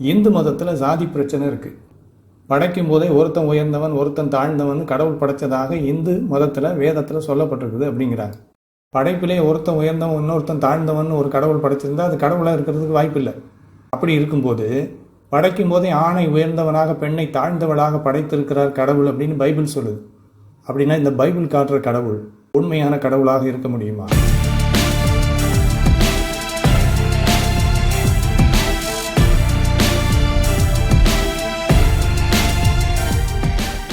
இந்து மதத்தில் சாதி பிரச்சனை இருக்குது படைக்கும் போதே ஒருத்தன் உயர்ந்தவன் ஒருத்தன் தாழ்ந்தவன் கடவுள் படைச்சதாக இந்து மதத்தில் வேதத்தில் சொல்லப்பட்டிருக்குது அப்படிங்கிறாங்க. படைப்பிலே ஒருத்தன் உயர்ந்தவன் இன்னொருத்தன் தாழ்ந்தவன் ஒரு கடவுள் படைச்சிருந்தா அது கடவுளாக இருக்கிறதுக்கு வாய்ப்பில்லை அப்படி இருக்கும்போது படைக்கும் போதே ஆணை உயர்ந்தவனாக பெண்ணை தாழ்ந்தவளாக படைத்திருக்கிறார் கடவுள் அப்படின்னு பைபிள் சொல்லுது. அப்படின்னா இந்த பைபிள் காட்டுற கடவுள் உண்மையான கடவுளாக இருக்க முடியுமா?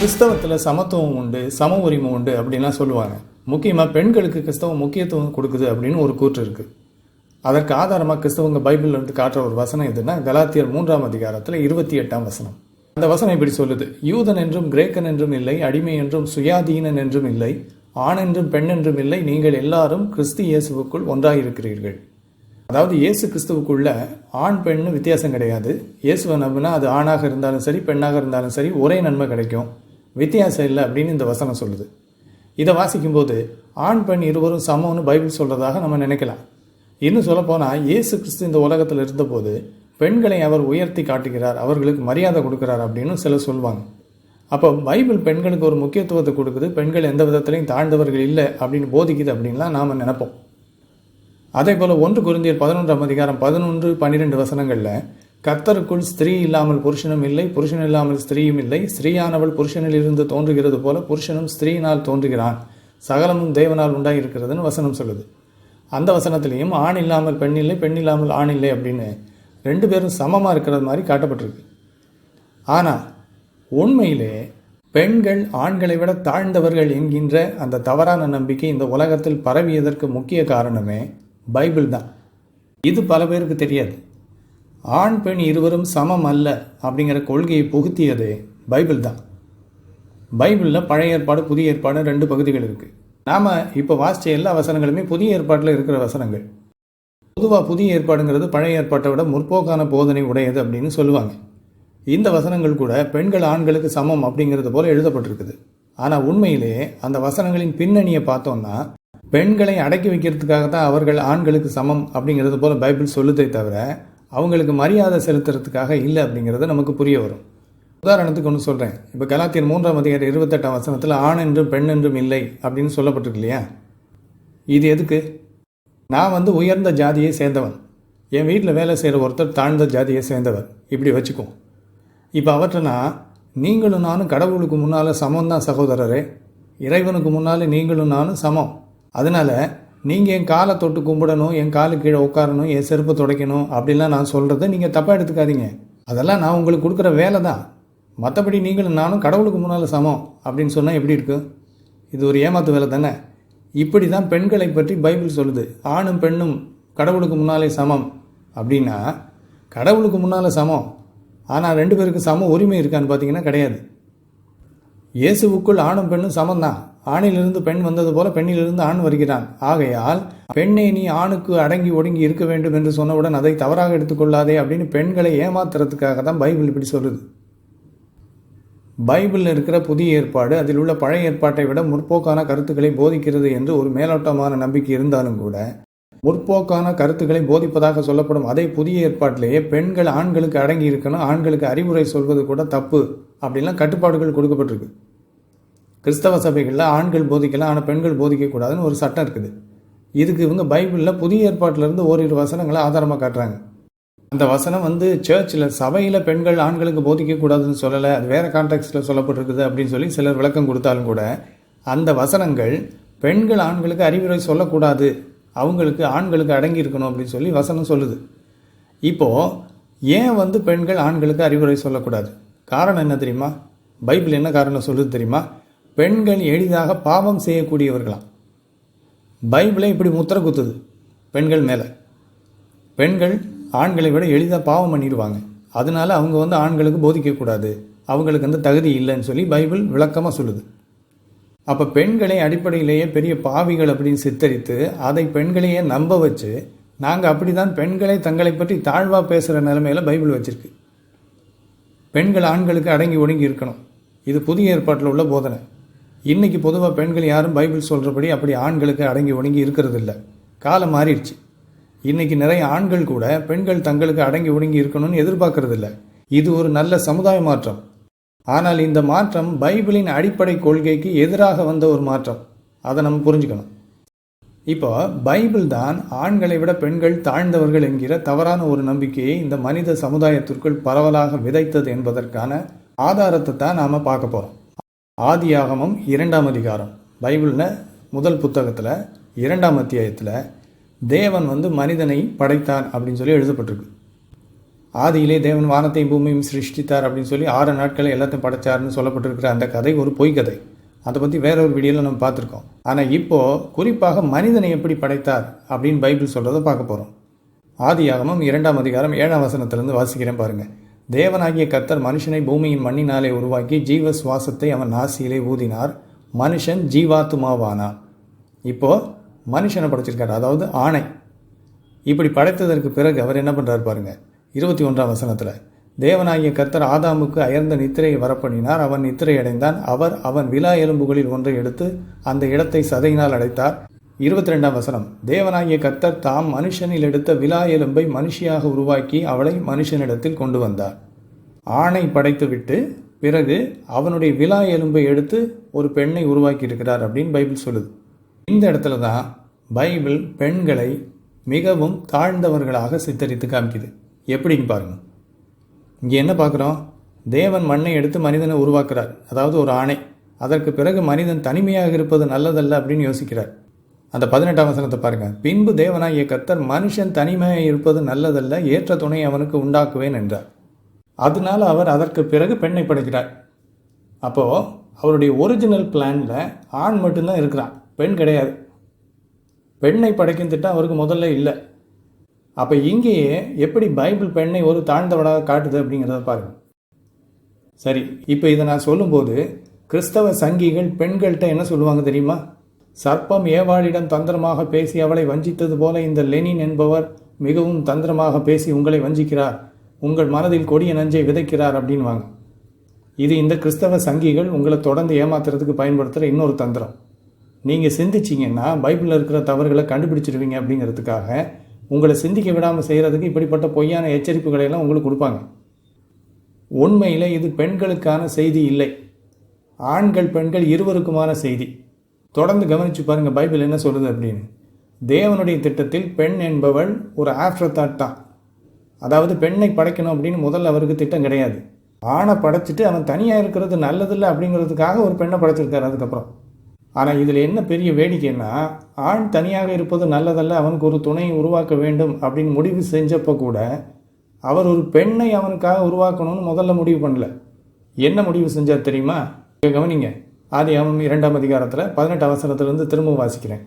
கிறிஸ்தவத்தில் சமத்துவம் உண்டு சம உரிமை உண்டு அப்படின்லாம் சொல்லுவாங்க. முக்கியமாக பெண்களுக்கு கிறிஸ்தவம் முக்கியத்துவம் கொடுக்குது அப்படின்னு ஒரு கூற்று இருக்குது அதற்கு ஆதாரமாக கிறிஸ்தவங்க பைபிளில் இருந்து காட்டுற ஒரு வசனம் எதுன்னா கலாத்தியர் மூன்றாம் அதிகாரத்தில் இருபத்தி எட்டாம் வசனம். அந்த வசனம் இப்படி சொல்லுது. யூதன் என்றும் கிரேக்கன் என்றும் இல்லை அடிமை என்றும் சுயாதீனன் என்றும் இல்லை ஆண் என்றும் பெண் என்றும் இல்லை நீங்கள் எல்லாரும் கிறிஸ்து இயேசுவுக்குள் ஒன்றாயிருக்கிறீர்கள். அதாவது இயேசு கிறிஸ்துவுக்குள்ள ஆண் பெண்ணு வித்தியாசம் கிடையாது. இயேசுவை நம்பினா அது ஆணாக இருந்தாலும் சரி பெண்ணாக இருந்தாலும் சரி ஒரே நன்மை கிடைக்கும். வித்தியாசம் இல்லை அப்படின்னு இந்த வசனம் சொல்லுது. இதை வாசிக்கும்போது ஆண் பெண் இருவரும் சமம்னு பைபிள் சொல்கிறதாக நம்ம நினைக்கலாம். இன்னும் சொல்லப்போனால் இயேசு கிறிஸ்து இந்த உலகத்தில் இருந்தபோது பெண்களை அவர் உயர்த்தி காட்டுகிறார் அவர்களுக்கு மரியாதை கொடுக்கிறார் அப்படின்னு சிலர் சொல்லுவாங்க அப்போ பைபிள் பெண்களுக்கு ஒரு முக்கியத்துவத்தை கொடுக்குது பெண்கள் எந்த விதத்திலையும் தாழ்ந்தவர்கள் இல்லை அப்படின்னு போதிக்குது அப்படின்லாம் நாம் நினைப்போம். அதே போல் ஒன்று குருந்தியர் பதினொன்றாம் அதிகாரம் பதினொன்று பன்னிரெண்டு வசனங்களில் கர்த்தருக்குள் ஸ்திரீ இல்லாமல் புருஷனும் இல்லை புருஷன் இல்லாமல் ஸ்திரீயும் இல்லை. ஸ்திரீயானவள் புருஷனில் இருந்து தோன்றுகிறது போல புருஷனும் ஸ்திரீயினால் தோன்றுகிறான். சகலமும் தேவனால் உண்டாகியிருக்கிறதுன்னு வசனம் சொல்லுது. அந்த வசனத்திலையும் ஆண் இல்லாமல் பெண் இல்லை பெண் இல்லாமல் ஆண் இல்லை அப்படின்னு ரெண்டு பேரும் சமமாக இருக்கிறது மாதிரி காட்டப்பட்டிருக்கு. ஆனால் உண்மையிலே பெண்கள் ஆண்களை விட தாழ்ந்தவர்கள் என்கின்ற அந்த தவறான நம்பிக்கை இந்த உலகத்தில் பரவியதற்கு முக்கிய காரணமே பைபிள் தான். இது பல பேருக்கு தெரியாது. ஆண் பெண் இருவரும் சமம் அல்ல அப்படிங்கிற கொள்கையை புகுத்தியது பைபிள் தான் பைபிளில் பழைய ஏற்பாடு புதிய ஏற்பாடு ரெண்டு பகுதிகள் இருக்குது நாம் இப்போ வாசித்த எல்லா வசனங்களுமே புதிய ஏற்பாட்டில் இருக்கிற வசனங்கள். பொதுவாக புதிய ஏற்பாடுங்கிறது பழைய ஏற்பாட்டை விட முற்போக்கான போதனை உடையது அப்படின்னு சொல்லுவாங்க. இந்த வசனங்கள் கூட பெண்கள் ஆண்களுக்கு சமம் அப்படிங்கிறது போல எழுதப்பட்டிருக்குது. ஆனால் உண்மையிலேயே அந்த வசனங்களின் பின்னணியை பார்த்தோம்னா பெண்களை அடக்கி வைக்கிறதுக்காக தான் அவர்கள் ஆண்களுக்கு சமம் அப்படிங்கிறது போல பைபிள் சொல்லுதே தவிர அவங்களுக்கு மரியாதை செலுத்துறதுக்காக இல்லை அப்படிங்கிறது நமக்கு புரிய வரும். உதாரணத்துக்கு ஒன்று சொல்கிறேன் இப்போ கலாத்தியர் மூன்றாம் அதிகாரி இருபத்தெட்டாம் வசனத்தில் ஆண் என்றும் பெண் என்றும் இல்லை அப்படின்னு சொல்லப்பட்டிருக்கு இல்லையா? இது எதுக்கு? நான் வந்து உயர்ந்த ஜாதியை சேர்ந்தவன். என் வீட்டில் வேலை செய்கிற ஒருத்தர் தாழ்ந்த ஜாதியை சேர்ந்தவர். இப்படி வச்சுக்குவோம் இப்போ அவற்றனா நீங்களும் நானும் கடவுளுக்கு முன்னால் சமம் தான் சகோதரரே. இறைவனுக்கு முன்னால் நீங்களும் நானும் சமம். அதனால் நீங்கள் என் காலை தொட்டு கும்பிடணும் என் காலு கீழே உட்காரணும் என் செருப்பை துடைக்கணும் அப்படின்லாம் நான் சொல்கிறத நீங்கள் தப்பாக எடுத்துக்காதீங்க. அதெல்லாம் நான் உங்களுக்கு கொடுக்குற வேலை தான். மற்றபடி நீங்களும் நானும் கடவுளுக்கு முன்னால் சமம் அப்படின்னு சொன்னால் எப்படி இருக்கும் இது ஒரு ஏமாத்து வேலை தானே? இப்படி தான் பெண்களை பற்றி பைபிள் சொல்லுது. ஆணும் பெண்ணும் கடவுளுக்கு முன்னாலே சமம் அப்படின்னா கடவுளுக்கு முன்னால் சமம். ஆனால் ரெண்டு பேருக்கு சம உரிமை இருக்கான்னு பார்த்தீங்கன்னா கிடையாது. இயேசுவுக்குள் ஆணும் பெண்ணும் சமம்தான். ஆணிலிருந்து பெண் வந்தது போல பெண்ணிலிருந்து ஆண் வருகிறான். ஆகையால் பெண்ணை நீ ஆணுக்கு அடங்கி ஒடுங்கி இருக்க வேண்டும் என்று சொன்னவுடன் அதை தவறாக எடுத்துக்கொள்ளாதே அப்படின்னு பெண்களை ஏமாத்துறதுக்காக தான் பைபிள் இப்படி சொல்லுது. பைபிளில் இருக்கிற புதிய ஏற்பாடு அதில் உள்ள பழைய ஏற்பாட்டை விட முற்போக்கான கருத்துக்களை போதிக்கிறது என்று ஒரு மேலோட்டமான நம்பிக்கை இருந்தாலும் கூட முற்போக்கான கருத்துக்களை போதிப்பதாக சொல்லப்படும் அதே புதிய ஏற்பாட்டிலேயே பெண்கள் ஆண்களுக்கு அடங்கி இருக்கணும் ஆண்களுக்கு அறிவுரை சொல்வது கூட தப்பு அப்படின்லாம் கட்டுப்பாடுகள் கொடுக்கப்பட்டிருக்கு. கிறிஸ்தவ சபைகளில் ஆண்கள் போதிக்கலாம் ஆனால் பெண்கள் போதிக்கக்கூடாதுன்னு ஒரு சட்டம் இருக்குது. இதுக்கு இவங்க பைபிளில் புதிய ஏற்பாட்டிலேருந்து ஓரிரு வசனங்களை ஆதாரமாக காட்டுறாங்க. அந்த வசனம் வந்து சர்ச்சில் சபையில் பெண்கள் ஆண்களுக்கு போதிக்கக்கூடாதுன்னு சொல்லலை அது வேறு கான்டெக்ட்டில் சொல்லப்பட்டிருக்குது அப்படின்னு சொல்லி சிலர் விளக்கம் கொடுத்தாலும் கூட அந்த வசனங்கள் பெண்கள் ஆண்களுக்கு அறிவுரை சொல்லக்கூடாது அவங்களுக்கு ஆண்களுக்கு அடங்கி இருக்கணும் அப்படின்னு சொல்லி வசனம் சொல்லுது. இப்போது ஏன் வந்து பெண்கள் ஆண்களுக்கு அறிவுரை சொல்லக்கூடாது? காரணம் என்ன தெரியுமா? பைபிள் என்ன காரணம் சொல்லுது தெரியுமா? பெண்கள் எளிதாக பாவம் செய்யக்கூடியவர்களாம். பைபிளே இப்படி முத்திர குத்துது பெண்கள் மேலே. பெண்கள் ஆண்களை விட எளிதாக பாவம் பண்ணிடுவாங்க. அதனால அவங்க வந்து ஆண்களுக்கு போதிக்கக்கூடாது அவங்களுக்கு வந்து தகுதி இல்லைன்னு சொல்லி பைபிள் விளக்கமாக சொல்லுது. அப்போ பெண்களை அடிப்படையிலேயே பெரிய பாவிகள் அப்படின்னு சித்தரித்து அதை பெண்களையே நம்ப வச்சு நாங்கள் அப்படி தான் பெண்களை தங்களை பற்றி தாழ்வாக பேசுகிற நிலைமையில் பைபிள் வச்சுருக்கு. பெண்கள் ஆண்களுக்கு அடங்கி ஒடுங்கி இருக்கணும். இது புதிய ஏற்பாட்டில் உள்ள போதனை. இன்னைக்கு பொதுவாக பெண்கள் யாரும் பைபிள் சொல்கிறபடி அப்படி ஆண்களுக்கு அடங்கி ஒடுங்கி இருக்கிறது இல்லை காலம் மாறிடுச்சு. இன்னைக்கு நிறைய ஆண்கள் கூட பெண்கள் தங்களுக்கு அடங்கி ஒடுங்கி இருக்கணும்னு எதிர்பார்க்கறது இல்லை இது ஒரு நல்ல சமுதாய மாற்றம். ஆனால் இந்த மாற்றம் பைபிளின் அடிப்படை கொள்கைக்கு எதிராக வந்த ஒரு மாற்றம். அதை நம்ம புரிஞ்சுக்கணும். இப்போ பைபிள் தான் ஆண்களை விட பெண்கள் தாழ்ந்தவர்கள் என்கிற தவறான ஒரு நம்பிக்கையை இந்த மனித சமுதாயத்திற்குள் பரவலாக விதைத்தது என்பதற்கான ஆதாரத்தை தான் நாம் பார்க்க போகிறோம் ஆதியாகமம் இரண்டாம் அதிகாரம். பைபிளில் முதல் புத்தகத்தில் இரண்டாம் அத்தியாயத்தில் தேவன் வந்து மனிதனை படைத்தான் அப்படின்னு சொல்லி எழுதப்பட்டிருக்கு. ஆதியிலே தேவன் வானத்தையும் பூமியும் சிருஷ்டித்தார் அப்படின்னு சொல்லி ஆறு நாட்களை எல்லாத்தையும் படைச்சாருன்னு சொல்லப்பட்டிருக்கிற அந்த கதை ஒரு பொய் கதை. அதை பற்றி வேற ஒரு வீடியோவில் நம்ம பார்த்துருக்கோம். ஆனால் இப்போது குறிப்பாக மனிதனை எப்படி படைத்தார் அப்படின்னு பைபிள் சொல்கிறத பார்க்க போகிறோம் ஆதியாகமம் இரண்டாம் அதிகாரம் ஏழாம் வசனத்திலேருந்து வாசிக்கிறேன் பாருங்கள் தேவனாகிய கர்த்தர் மனுஷனை பூமியின் மண்ணினாலே உருவாக்கி ஜீவ சுவாசத்தை அவன் நாசியிலே ஊதினார். மனுஷன் ஜீவாத்துமாவானான் இப்போ மனுஷனை படைச்சிருக்காரு அதாவது ஆணை. இப்படி படைத்ததற்கு பிறகு அவர் என்ன பண்ணுறாரு பாருங்க இருபத்தி ஒன்றாம் வசனத்தில். தேவனாகிய கர்த்தர் ஆதாமுக்கு அயர்ந்த நித்திரையை வரப்பண்ணினார். அவன் நித்திரை அடைந்தான் அவர் அவன் விழா எலும்புகளில் ஒன்றை எடுத்து அந்த இடத்தை சதையினால் அடைத்தார். இருபத்தி ரெண்டாம் வசனம். தேவனாகிய கர்த்தர் தாம் மனுஷனில் எடுத்த விலா எலும்பை மனுஷியாக உருவாக்கி அவளை மனுஷனிடத்தில் கொண்டு வந்தார். ஆணை படைத்துவிட்டு பிறகு அவனுடைய விலா எலும்பை எடுத்து ஒரு பெண்ணை உருவாக்கி இருக்கிறார் அப்படின்னு பைபிள் சொல்லுது. இந்த இடத்துல தான் பைபிள் பெண்களை மிகவும் தாழ்ந்தவர்களாக சித்தரித்து காமிக்குது. எப்படின்னு பாருங்க. இங்கே என்ன பார்க்குறோம்? தேவன் மண்ணை எடுத்து மனிதனை உருவாக்குறார். அதாவது ஒரு ஆணை. அதற்கு பிறகு மனிதன் தனிமையாக இருப்பது நல்லதல்ல அப்படின்னு யோசிக்கிறார். அந்த பதினெட்டாம் வசனத்தை பாருங்க. பின்பு தேவனாகிய கர்த்தர் மனுஷன் தனிமையாக இருப்பது நல்லதல்ல ஏற்ற துணை அவனுக்கு உண்டாக்குவேன் என்றார். அதனால அவர் அதற்கு பிறகு பெண்ணை படைக்கிறார். அப்போ அவருடைய ஒரிஜினல் பிளான்ல ஆண் மட்டும்தான் இருக்கிறான். பெண் கிடையாது. பெண்ணை படைக்கும் திட்டம் அவருக்கு முதல்ல இல்லை. அப்போ இங்கேயே எப்படி பைபிள் பெண்ணை ஒரு தாழ்ந்தவடாக காட்டுது அப்படிங்கிறத பாருங்க. சரி இப்போ இதை நான் சொல்லும்போது கிறிஸ்தவ சங்கிகள் பெண்கள்கிட்ட என்ன சொல்லுவாங்க தெரியுமா? சர்ப்பம் ஏவாளிடம் தந்திரமாக பேசி அவளை வஞ்சித்தது போல இந்த லெனின் என்பவர் மிகவும் தந்திரமாக பேசி உங்களை வஞ்சிக்கிறார். உங்கள் மனதில் கொடிய நஞ்சை விதைக்கிறார் அப்படின்வாங்க. இது இந்த கிறிஸ்தவ சங்கிகள் உங்களை தொடர்ந்து ஏமாத்துறதுக்கு பயன்படுத்துகிற இன்னொரு தந்திரம். நீங்கள் சிந்திச்சிங்கன்னா பைபிளில் இருக்கிற தவறுகளை கண்டுபிடிச்சிருவீங்க அப்படிங்கிறதுக்காக உங்களை சிந்திக்க விடாமல் செய்கிறதுக்கு இப்படிப்பட்ட பொய்யான எச்சரிப்புகளை எல்லாம் உங்களுக்கு கொடுப்பாங்க. உண்மையில் இது பெண்களுக்கான செய்தி இல்லை. ஆண்கள் பெண்கள் இருவருக்குமான செய்தி. தொடர்ந்து கவனிச்சு பாருங்கள் பைபிள் என்ன சொல்லுது அப்படின்னு? தேவனுடைய திட்டத்தில் பெண் என்பவள் ஒரு ஆஃப்டர் தாட் தான். அதாவது பெண்ணை படைக்கணும் அப்படின்னு முதல்ல அவருக்கு திட்டம் கிடையாது. ஆணை படைச்சிட்டு அவன் தனியாக இருக்கிறது நல்லதில்லை அப்படிங்கிறதுக்காக ஒரு பெண்ணை படைச்சிருக்காரு அதுக்கப்புறம். ஆனால் இதில் என்ன பெரிய வேடிக்கைன்னா ஆண் தனியாக இருப்பது நல்லதல்ல அவனுக்கு ஒரு துணையை உருவாக்க வேண்டும் அப்படின்னு முடிவு செஞ்சப்போ கூட அவர் ஒரு பெண்ணை அவனுக்காக உருவாக்கணும்னு முதல்ல முடிவு பண்ணல. என்ன முடிவு செஞ்சார் தெரியுமா? கவனிங்க. ஆதியாமம் அவன் இரண்டாம் அதிகாரத்தில் பதினெட்டு அவசரத்திலிருந்து திரும்ப வாசிக்கிறேன்.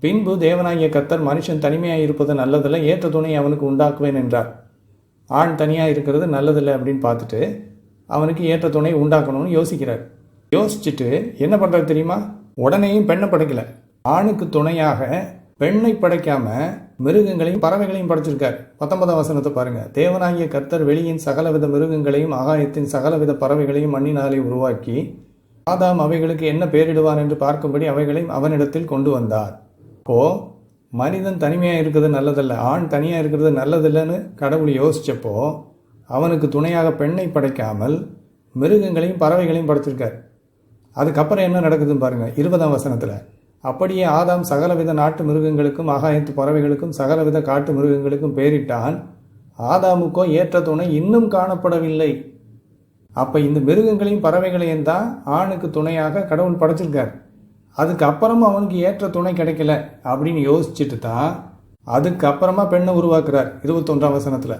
பின்பு தேவனாகிய கத்தர் மனுஷன் தனிமையாக இருப்பது நல்லதில்லை ஏற்ற துணை அவனுக்கு உண்டாக்குவேன் என்றார். ஆண் தனியாக இருக்கிறது நல்லதில்லை அப்படின்னு பார்த்துட்டு அவனுக்கு ஏற்ற துணை உண்டாக்கணும்னு யோசிக்கிறார். யோசிச்சுட்டு என்ன பண்ணுறது தெரியுமா? உடனேயும் பெண்ணை படைக்கலை. ஆணுக்கு துணையாக பெண்ணை படைக்காம மிருகங்களையும் பறவைகளையும் படைச்சிருக்கார். பத்தொன்பதாம் வசனத்தை பாருங்க. தேவனாகிய கர்த்தர் வெளியின் சகலவித மிருகங்களையும் ஆகாயத்தின் சகலவித பறவைகளையும் மண்ணினாலே உருவாக்கி ஆதாம் அவைகளுக்கு என்ன பெயரிடுவான் என்று பார்க்கும்படி அவைகளையும் அவனிடத்தில் கொண்டு வந்தார். இப்போ மனிதன் தனிமையாக இருக்கிறது நல்லதல்ல ஆண் தனியாக இருக்கிறது நல்லதில்லைன்னு கடவுள் யோசித்தப்போ அவனுக்கு துணையாக பெண்ணை படைக்காமல் மிருகங்களையும் பறவைகளையும் படைச்சிருக்கார். அதுக்கப்புறம் என்ன நடக்குதுன்னு பாருங்க இருபதாம் வசனத்தில். அப்படியே ஆதாம் சகலவித நாட்டு மிருகங்களுக்கும் ஆகாயத்து பறவைகளுக்கும் சகலவித காட்டு மிருகங்களுக்கும் பெயரிட்டான். ஆதாமுக்கோ ஏற்ற துணை இன்னும் காணப்படவில்லை. அப்போ இந்த மிருகங்களையும் பறவைகளையும் தான் ஆணுக்கு துணையாக கடவுள் படைச்சிருக்கார். அதுக்கப்புறமா அவனுக்கு ஏற்ற துணை கிடைக்கல அப்படின்னு யோசிச்சுட்டு தான் அதுக்கப்புறமா பெண்ணை உருவாக்குறார். இருபத்தொன்றாம் வசனத்தில்.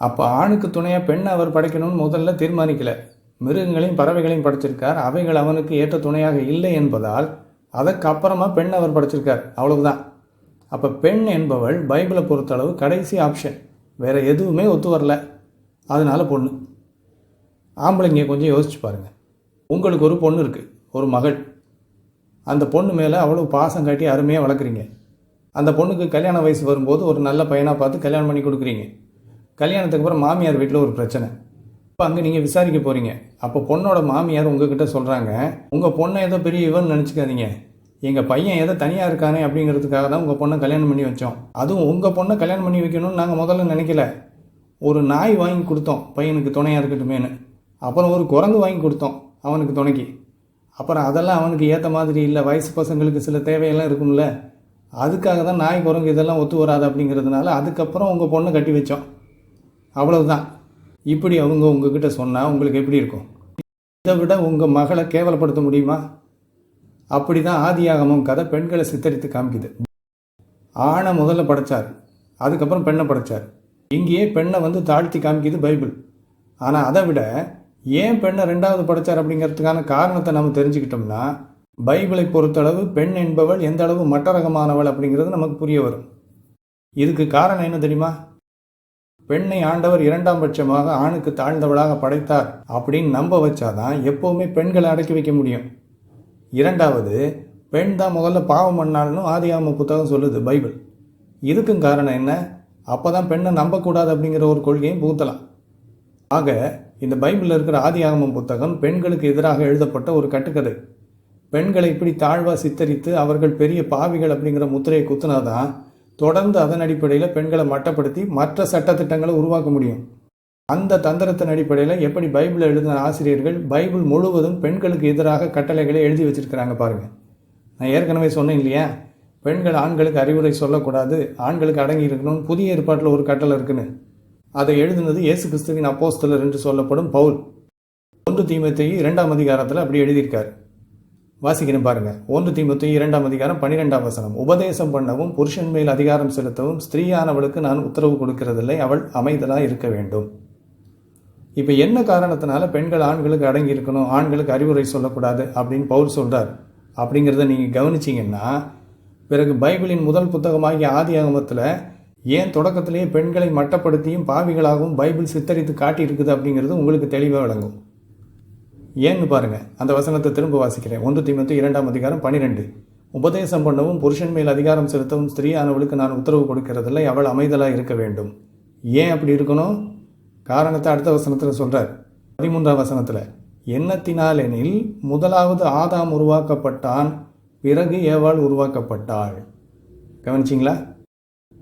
அப்போ ஆணுக்கு துணையாக பெண்ணை அவர் படைக்கணும்னு முதல்ல தீர்மானிக்கல. மிருகங்களையும் பறவைகளையும் படைச்சிருக்கார். அவைகள் அவனுக்கு ஏற்ற துணையாக இல்லை என்பதால் அதற்கு பெண் அவர் படைச்சிருக்கார். அவ்வளவுதான். அப்போ பெண் என்பவள் பைபிளை பொறுத்தளவு கடைசி ஆப்ஷன். வேற எதுவுமே ஒத்து வரல. அதனால பொண்ணு. ஆம்பளைங்க கொஞ்சம் யோசிச்சு பாருங்க. உங்களுக்கு ஒரு பொண்ணு இருக்குது ஒரு மகள். அந்த பொண்ணு மேலே அவ்வளோ பாசம் காட்டி அருமையாக வளர்க்குறீங்க. அந்த பொண்ணுக்கு கல்யாண வயசு வரும்போது ஒரு நல்ல பையனாக பார்த்து கல்யாணம் பண்ணி கொடுக்குறீங்க. கல்யாணத்துக்கு அப்புறம் மாமியார் வீட்டில் ஒரு பிரச்சனை. இப்போ அங்கே நீங்கள் விசாரிக்க போகிறீங்க அப்போ பொண்ணோட மாமியார் உங்ககிட்ட சொல்கிறாங்க உங்கள் பொண்ணை ஏதோ பெரிய இவன் நினச்சிக்காதீங்க. எங்கள் பையன் ஏதோ தனியாக இருக்கானே அப்படிங்கிறதுக்காக தான் உங்கள் பொண்ணை கல்யாணம் பண்ணி வச்சோம். அதுவும் உங்கள் பொண்ணை கல்யாணம் பண்ணி வைக்கணும்னு நாங்கள் முதல்ல நினைக்கல. ஒரு நாய் வாங்கி கொடுத்தோம் பையனுக்கு துணையாக இருக்கட்டுமேனு அப்புறம் ஒரு குரங்கு வாங்கி கொடுத்தோம் அவனுக்கு துணைக்கு. அப்புறம் அதெல்லாம் அவனுக்கு ஏற்ற மாதிரி இல்லை வயசு பசங்களுக்கு சில தேவையெல்லாம் இருக்கும்ல. அதுக்காக தான் நாய் குரங்கு இதெல்லாம் ஒத்து வராது அப்படிங்கிறதுனால அதுக்கப்புறம் உங்கள் பொண்ணை கட்டி வச்சோம். அவ்வளவுதான். இப்படி அவங்க உங்ககிட்ட சொன்னால் உங்களுக்கு எப்படி இருக்கும்? இதை விட உங்கள் மகளை கேவலப்படுத்த முடியுமா? அப்படி தான் ஆதியாகமம் கதை பெண்களை சித்தரித்து காமிக்குது. ஆணை முதல்ல படைச்சார். அதுக்கப்புறம் பெண்ணை படைச்சார். இங்கேயே பெண்ணை வந்து தாழ்த்தி காமிக்குது பைபிள். ஆனால் அதை விட ஏன் பெண்ணை ரெண்டாவது படைச்சார் அப்படிங்கிறதுக்கான காரணத்தை நம்ம தெரிஞ்சுக்கிட்டோம்னா பைபிளை பொறுத்தளவு பெண் என்பவள் எந்த அளவு மட்ட ரகமானவள் அப்படிங்கிறது நமக்கு புரிய வரும். இதுக்கு காரணம் என்ன தெரியுமா? பெண்ணை ஆண்டவர் இரண்டாம் பட்சமாக ஆணுக்கு தாழ்ந்தவளாக படைத்தார் அப்படின்னு நம்ப வச்சாதான் எப்போவுமே பெண்களை அடக்கி வைக்க முடியும். இரண்டாவது பெண் தான் முதல்ல பாவம் பண்ணாலும் ஆதியாம புத்தகம் சொல்லுது பைபிள். இதுக்கும் காரணம் என்ன? அப்போ தான் பெண்ணை நம்பக்கூடாது அப்படிங்கிற ஒரு கொள்கையும் புகுத்தலாம். ஆக இந்த பைபிளில் இருக்கிற ஆதியாகமம் புத்தகம் பெண்களுக்கு எதிராக எழுதப்பட்ட ஒரு கட்டுக்கதை. பெண்களை இப்படி தாழ்வாக சித்தரித்து அவர்கள் பெரிய பாவிகள் அப்படிங்கிற முத்திரையை குத்துனாதான் தொடர்ந்து அதன் அடிப்படையில் பெண்களை மட்டப்படுத்தி மற்ற சட்டத்திட்டங்களை உருவாக்க முடியும். அந்த தந்திரத்தின் அடிப்படையில் எப்படி பைபிளை எழுதின ஆசிரியர்கள் பைபிள் முழுவதும் பெண்களுக்கு எதிராக கட்டளைகளை எழுதி வச்சிருக்கிறாங்க பாருங்க. நான் ஏற்கனவே சொன்னேன் இல்லையா? பெண்கள் ஆண்களுக்கு அறிவுரை சொல்லக்கூடாது ஆண்களுக்கு அடங்கி இருக்கணும்னு புதிய ஏற்பாட்டில் ஒரு கட்டளை இருக்குன்னு. அதை எழுதினது இயேசு கிறிஸ்துவின் அப்போஸ்தலர் என்று சொல்லப்படும் பவுல். ஒன்று தீமத்தை இரண்டாம் அதிகாரத்தில் அப்படி எழுதியிருக்கார். வாசிக்கிறேன் பாருங்க. ஒன்று தீமத்தை இரண்டாம் அதிகாரம் பன்னிரெண்டாம் வசனம். உபதேசம் பண்ணவும் புருஷன் மேல் அதிகாரம் செலுத்தவும் ஸ்திரீயானவளுக்கு நான் உத்தரவு கொடுக்கிறதில்லை அவள் அமைதலாக இருக்க வேண்டும். இப்போ என்ன காரணத்தினால பெண்கள் ஆண்களுக்கு அடங்கி இருக்கணும் ஆண்களுக்கு அறிவுரை சொல்லக்கூடாது அப்படின்னு பவுல் சொல்கிறார் அப்படிங்கிறத நீங்கள் கவனிச்சிங்கன்னா பிறகு பைபிளின் முதல் புத்தகமாகிய ஆதி ஆகமத்தில் ஏன் தொடக்கத்திலேயே பெண்களை மட்டப்படுத்தியும் பாவிகளாகவும் பைபிள் சித்தரித்து காட்டியிருக்குது அப்படிங்கிறது உங்களுக்கு தெளிவாக விளங்கும். ஏன்னு பாருங்க அந்த வசனத்தை திரும்ப வாசிக்கிறேன். ஒன்று தீமத்து இரண்டாம் அதிகாரம் பனிரெண்டு. உபதேசம் பண்ணவும் புருஷன் மேல் அதிகாரம் செலுத்தவும் ஸ்திரீயானவளுக்கு நான் உத்தரவு கொடுக்கறதில்லை அவள் அமைதலாக இருக்க வேண்டும். ஏன் அப்படி இருக்கணும்? காரணத்தை அடுத்த வசனத்தில் சொல்கிறார் பதிமூன்றாம் வசனத்தில் எண்ணத்தினாலெனில் முதலாவது ஆதாம் உருவாக்கப்பட்டான் பிறகு ஏவாள் உருவாக்கப்பட்டாள். கவனிச்சிங்களா?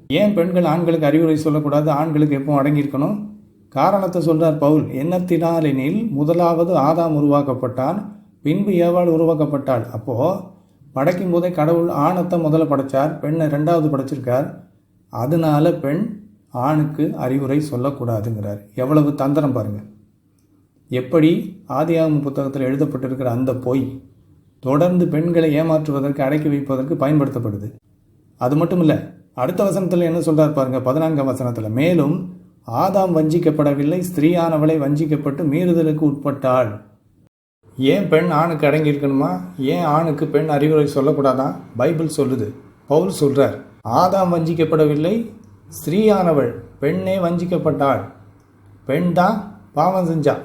ஏன் பெண்கள் ஆண்களுக்கு அறிவுரை சொல்லக்கூடாது? ஆண்களுக்கு எப்போ அடங்கியிருக்கணும்? காரணத்தை சொல்றார் பவுல். எண்ணத்தினாலெனில் முதலாவது ஆதாம் உருவாக்கப்பட்டான் பின்பு ஏவாள் உருவாக்கப்பட்டாள். அப்போ படைக்கும் போதே கடவுள் ஆணத்தை முதல்ல படைச்சார் பெண்ணை ரெண்டாவது படைச்சிருக்கார். அதனால பெண் ஆணுக்கு அறிவுரை சொல்லக்கூடாதுங்கிறார். எவ்வளவு தந்திரம் பாருங்க. எப்படி ஆதியாகம புத்தகத்தில் எழுதப்பட்டிருக்கிற அந்த பொய் தொடர்ந்து பெண்களை ஏமாற்றுவதற்கு அடக்கி வைப்பதற்கு பயன்படுத்தப்படுது. அது மட்டும் இல்லை அடுத்த வசனத்தில் என்ன சொல்கிறார் பாருங்க பதினான்காம் வசனத்தில் மேலும் ஆதாம் வஞ்சிக்கப்படவில்லை ஸ்திரீயானவளை வஞ்சிக்கப்பட்டு மீறுதலுக்கு உட்பட்டாள். ஏன் பெண் ஆணுக்கு அடங்கி இருக்கணுமா ஏன் ஆணுக்கு பெண் அறிவுரை சொல்லக்கூடாதா? பைபிள் சொல்லுது. பவுல் சொல்கிறார் ஆதாம் வஞ்சிக்கப்படவில்லை ஸ்திரீயானவள் பெண்ணே வஞ்சிக்கப்பட்டாள். பெண் தான் பாவம் செஞ்சா.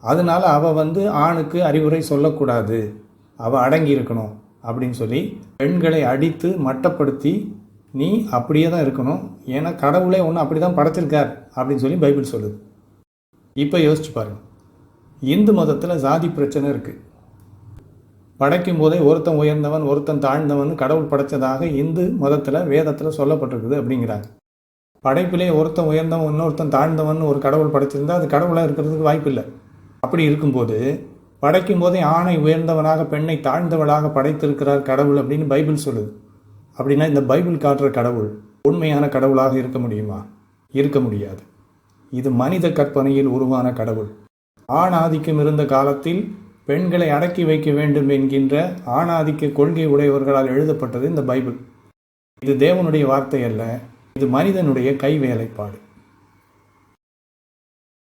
அதனால அவள் வந்து ஆணுக்கு அறிவுரை சொல்லக்கூடாது. அவள் அடங்கி இருக்கணும் அப்படின்னு சொல்லி பெண்களை அடித்து மட்டப்படுத்தி நீ அப்படியே தான் இருக்கணும். ஏன்னா கடவுளே ஒன்று அப்படி தான் படைச்சிருக்கார் அப்படின்னு சொல்லி பைபிள் சொல்லுது. இப்போ யோசிச்சு பாருங்க. இந்து மதத்தில் ஜாதி பிரச்சனை இருக்குது படைக்கும் போதே ஒருத்தன் உயர்ந்தவன் ஒருத்தன் தாழ்ந்தவன் கடவுள் படைச்சதாக இந்து மதத்தில் வேதத்தில் சொல்லப்பட்டிருக்குது அப்படிங்கிறாங்க. படைப்பிலே ஒருத்தன் உயர்ந்தவன் இன்னொருத்தன் தாழ்ந்தவன் ஒரு கடவுள் படைச்சிருந்தா அது கடவுளாக இருக்கிறதுக்கு வாய்ப்பு இல்லை. அப்படி இருக்கும்போது படைக்கும் போதே ஆணை உயர்ந்தவனாக பெண்ணை தாழ்ந்தவளாக படைத்திருக்கிறார் கடவுள் அப்படின்னு பைபிள் சொல்லுது. அப்படின்னா இந்த பைபிள் காட்டுற கடவுள் உண்மையான கடவுளாக இருக்க முடியுமா? இருக்க முடியாது. இது மனித கற்பனையில் உருவான கடவுள். ஆணாதிக்கம் இருந்த காலத்தில் பெண்களை அடக்கி வைக்க வேண்டும் என்கின்ற ஆணாதிக்க கொள்கை உடையவர்களால் எழுதப்பட்டது இந்த பைபிள். இது தேவனுடைய வார்த்தை அல்ல இது மனிதனுடைய கை வேலைப்பாடு